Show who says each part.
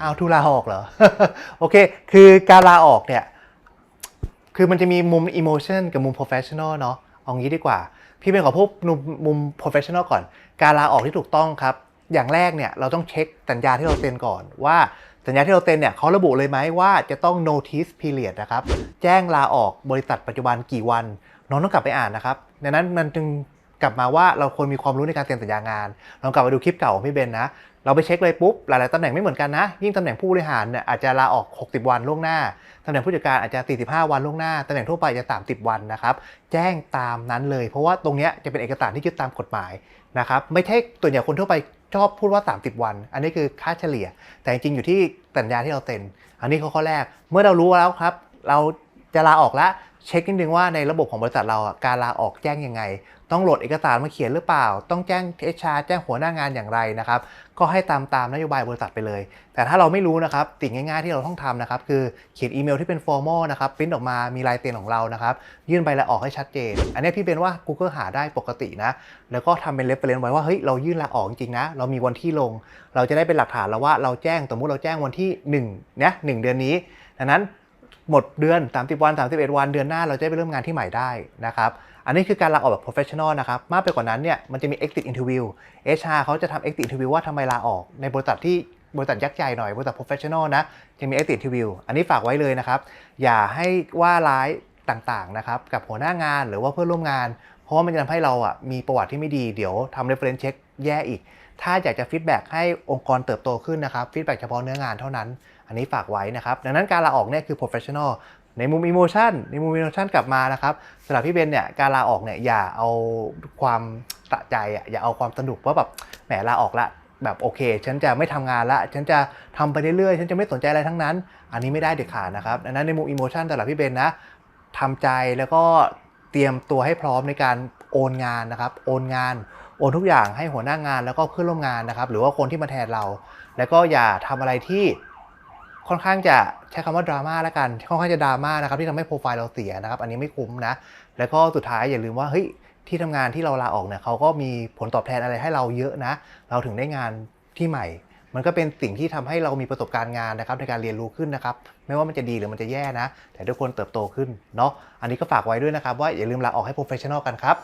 Speaker 1: how to ลาออกเหรอ โอเค คือการลาออกเนี่ย คือมันจะมีมุม emotion กับมุม professional เนาะเอางี้ดีกว่า พี่เป็นขอพูดมุมมุม professional ก่อน การลาออกที่ถูกต้องครับ อย่างแรกเนี่ยเราต้องเช็คสัญญาที่เราเซ็นก่อนว่าสัญญาที่เราเซ็นเนี่ยเขาระบุเลยไหมว่าจะต้อง notice period นะครับ แจ้งลาออกบริษัทปัจจุบันกี่วัน น้องต้องกลับไปอ่านนะครับดังนั้นมันจึง กลับมาว่าเราควรมีความรู้ในการเซ็นสัญญางานลองกลับมาดูคลิปเก่าของพี่เบนนะ เราไปเช็คเลยปุ๊บหลายๆตำแหน่งไม่เหมือนกันนะ ยิ่งตำแหน่งผู้บริหารเนี่ยอาจจะลาออก 60 วันล่วงหน้าตำแหน่งผู้จัดการอาจจะ 45 วันล่วงหน้าตำแหน่งทั่วไปจะ 30 วันนะครับแจ้งตามนั้นเลย เพราะว่าตรงเนี้ยจะเป็นเอกสารที่ยึดตามกฎหมายนะครับไม่ใช่ตัวอย่างคนทั่วไปชอบพูดว่า 30 วัน อันนี้คือค่าเฉลี่ย แต่จริงอยู่ที่สัญญาที่เราเซ็น อันนี้ข้อข้อแรก เมื่อเรารู้แล้วครับ เราจะลาออกแล้ว เช็คนิดนึงว่าในระบบของบริษัทเราการลาออกแจ้งยังไง ต้องโหลดเอกสารมาเขียนหรือเปล่า ต้องแจ้งเอชาแจ้งหัวหน้างานอย่างไรนะครับ ก็ให้ตามตามนโยบายบริษัทไปเลย แต่ถ้าเราไม่รู้นะครับสิ่งง่ายๆที่เราต้องทำนะครับคือเขียนอีเมลที่เป็น formal นะครับปริ้นออกมามีลายเซ็นของเรานะครับยื่นใบลาออกให้ชัดเจน อันนี้พี่เป็นว่า Google หาได้ปกตินะแล้วก็ทำเป็น reference ไว้ว่าเฮ้ยเรายื่นลาออกจริงนะเรามีวันที่ลง เราจะได้เป็นหลักฐานแล้วว่าเราแจ้งสมมุติเราแจ้งวันที่1เนี่ยหนึ่งเดือนนี้ดังนั้น หมดเดือน 30 วัน 31 วันเดือนหน้าเราจะได้ไปเริ่มงานที่ใหม่ได้นะครับ อันนี้คือการลาออกแบบ professional นะครับ มากไปกว่านั้นเนี่ยมันจะมี exit interview HR เขาจะทำ exit interview ว่าทำไมลาออกในบริษัทที่บริษัทยักษ์ใหญ่หน่อยบริษัท professional นะจะมี exit interview อันนี้ฝากไว้เลยนะครับ อย่าให้ว่าร้ายต่างๆนะครับกับหัวหน้างานหรือว่าเพื่อนร่วมงาน เพราะว่ามันจะทำให้เราอะมีประวัติที่ไม่ดีเดี๋ยวทำ reference check แย่อีก ถ้าอยากจะ feedback ให้องค์กรเติบโตขึ้นนะครับ feedback เฉพาะเนื้องานเท่านั้น อันนี้ฝากไว้นะครับดังนั้นการลาออกเนี่ยคือ professional ในมุม emotion ในมุม emotion กลับมานะครับสำหรับพี่เบนเนี่ยการลาออกเนี่ยอย่าเอาความสะใจอะอย่าเอาความสนุกว่าแบบแหมลาออกละแบบโอเค ฉันจะไม่ทำงานละ ฉันจะทำไปเรื่อยๆ ฉันจะไม่สนใจอะไรทั้งนั้น อันนี้ไม่ได้เด็ดขาดนะครับดังนั้นในมุม emotion สำหรับพี่เบนนะทำใจแล้วก็เตรียมตัวให้พร้อมในการโอนงานนะครับ โอนงานโอนทุกอย่างให้หัวหน้างานแล้วก็เพื่อนร่วมงานนะครับ หรือว่าคนที่มาแทนเรา แล้วก็อย่าทำอะไรที่ ค่อนข้างจะใช้คำว่าดราม่าแล้วกันค่อนข้างจะดราม่านะครับที่ทำให้โปรไฟล์เราเสียนะครับ อันนี้ไม่คุ้มนะ แล้วก็สุดท้ายอย่าลืมว่าเฮ้ยที่ทำงานที่เราลาออกเนี่ยเขาก็มีผลตอบแทนอะไรให้เราเยอะนะ เราถึงได้งานที่ใหม่ มันก็เป็นสิ่งที่ทำให้เรามีประสบการณ์งานนะครับในการเรียนรู้ขึ้นนะครับ ไม่ว่ามันจะดีหรือมันจะแย่นะ แต่ทุกคนเติบโตขึ้นเนาะอันนี้ก็ฝากไว้ด้วยนะครับว่าอย่าลืมลาออกให้ professional กันครับ